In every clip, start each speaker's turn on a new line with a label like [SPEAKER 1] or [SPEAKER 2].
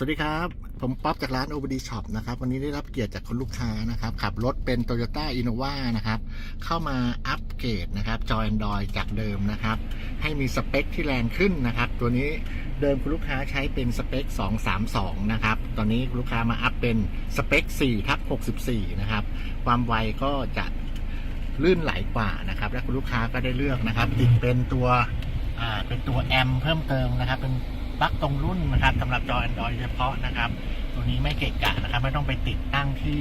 [SPEAKER 1] สวัสดีครับ ผมป๊อปจากร้าน OBD Shop นะครับ วันนี้ได้รับเกียรติจากคนลูกค้านะครับ ขับรถเป็น Toyota Innova นะครับ เข้ามาอัปเกรดนะครับจอ Android จากเดิมนะครับ ให้มีสเปคที่แรงขึ้นนะครับ ตัวนี้เดิมคุณลูกค้าใช้เป็นสเปค 232 นะครับ ตอนนี้คุณลูกค้ามาอัปเป็นสเปค4ทับ64 นะครับ ความไวก็จะลื่นไหลกว่านะครับ และคุณลูกค้าก็ได้เลือกนะครับติดเป็นตัวเป็นตัวแอมเพิ่มเติมนะครับเป็น ปลั๊กตรงรุ่นนะครับสำหรับจอ Android เฉพาะนะครับ ตัวนี้ไม่เกะกะนะครับ ไม่ต้องไปติดตั้งที่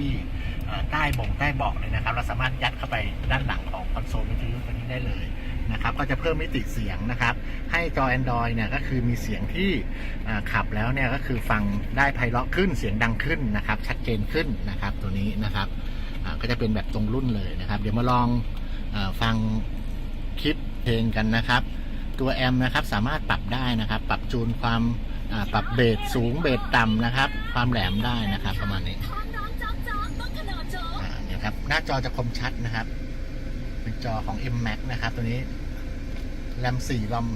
[SPEAKER 1] ใต้บ่งใต้บาะเลยนะครับ เราสามารถยัดเข้าไปด้านหลังของคอนโซลวิทยุตัวนี้ได้เลยนะครับ ก็จะเพิ่มมิติเสียงนะครับ ให้จอ Android เนี่ยก็คือมีเสียงที่ขับแล้วเนี่ยก็คือฟังได้ไพเราะขึ้นเสียงดังขึ้นนะครับ ชัดเจนขึ้นนะครับ ตัวนี้นะครับก็จะเป็นแบบตรงรุ่นเลยนะครับ เดี๋ยวมาลองอฟังคลิปเพลงกันนะครับ ตัวแอมนะครับสามารถปรับได้นะครับ ปรับจูนความปรับเบสสูงเบสต่ำนะครับ ความแหลมได้นะครับ ประมาณนี้เนี่ยครับหน้าจอจะคมชัดนะครับ เป็นจอของ M Max นะครับ ตัวนี้แรม4รอม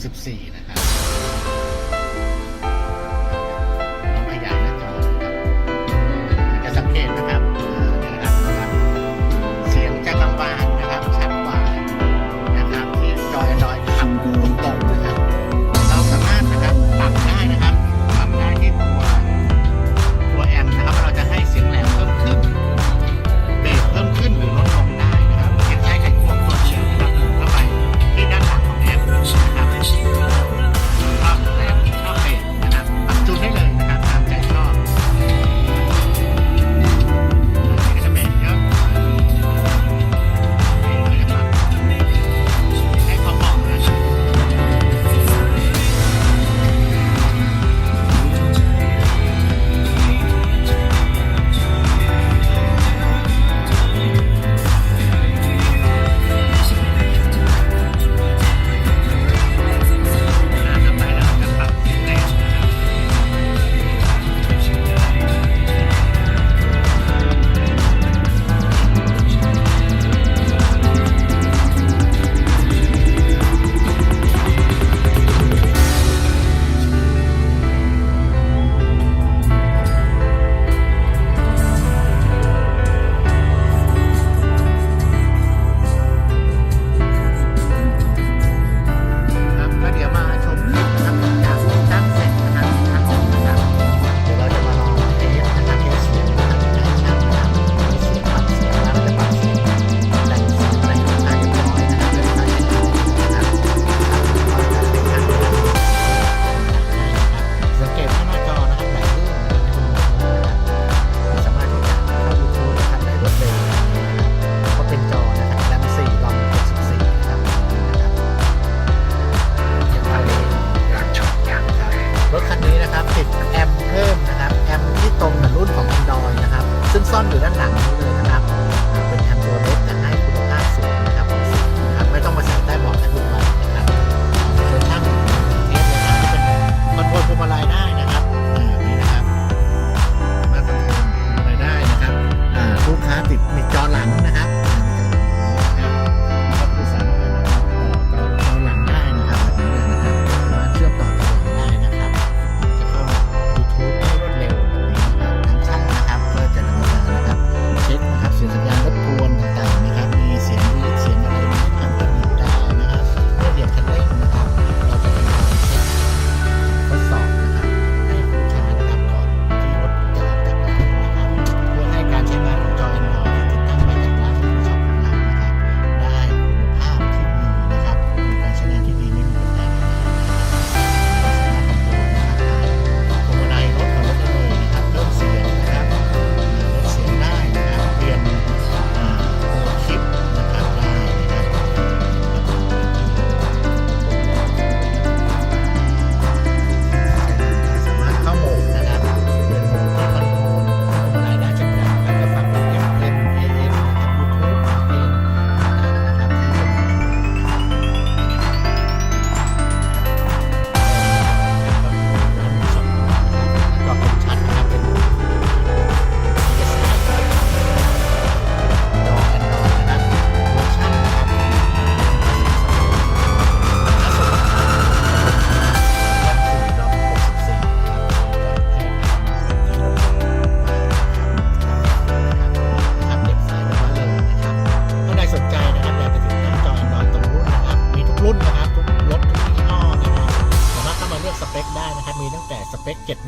[SPEAKER 1] 64 นะครับ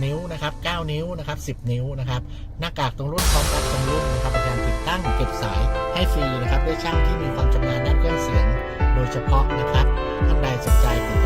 [SPEAKER 1] นิ้วนะครับ 9 นิ้วนะครับ 10 นิ้วนะครับ หน้ากากตรงรุ่นพร้อมกับตรงรุ่นนะครับบริการติดตั้งเก็บสายให้ฟรีนะครับด้วยช่างที่มีความชำนาญด้านเครื่องเสียง โดยเฉพาะนะครับท่านใดสนใจติดต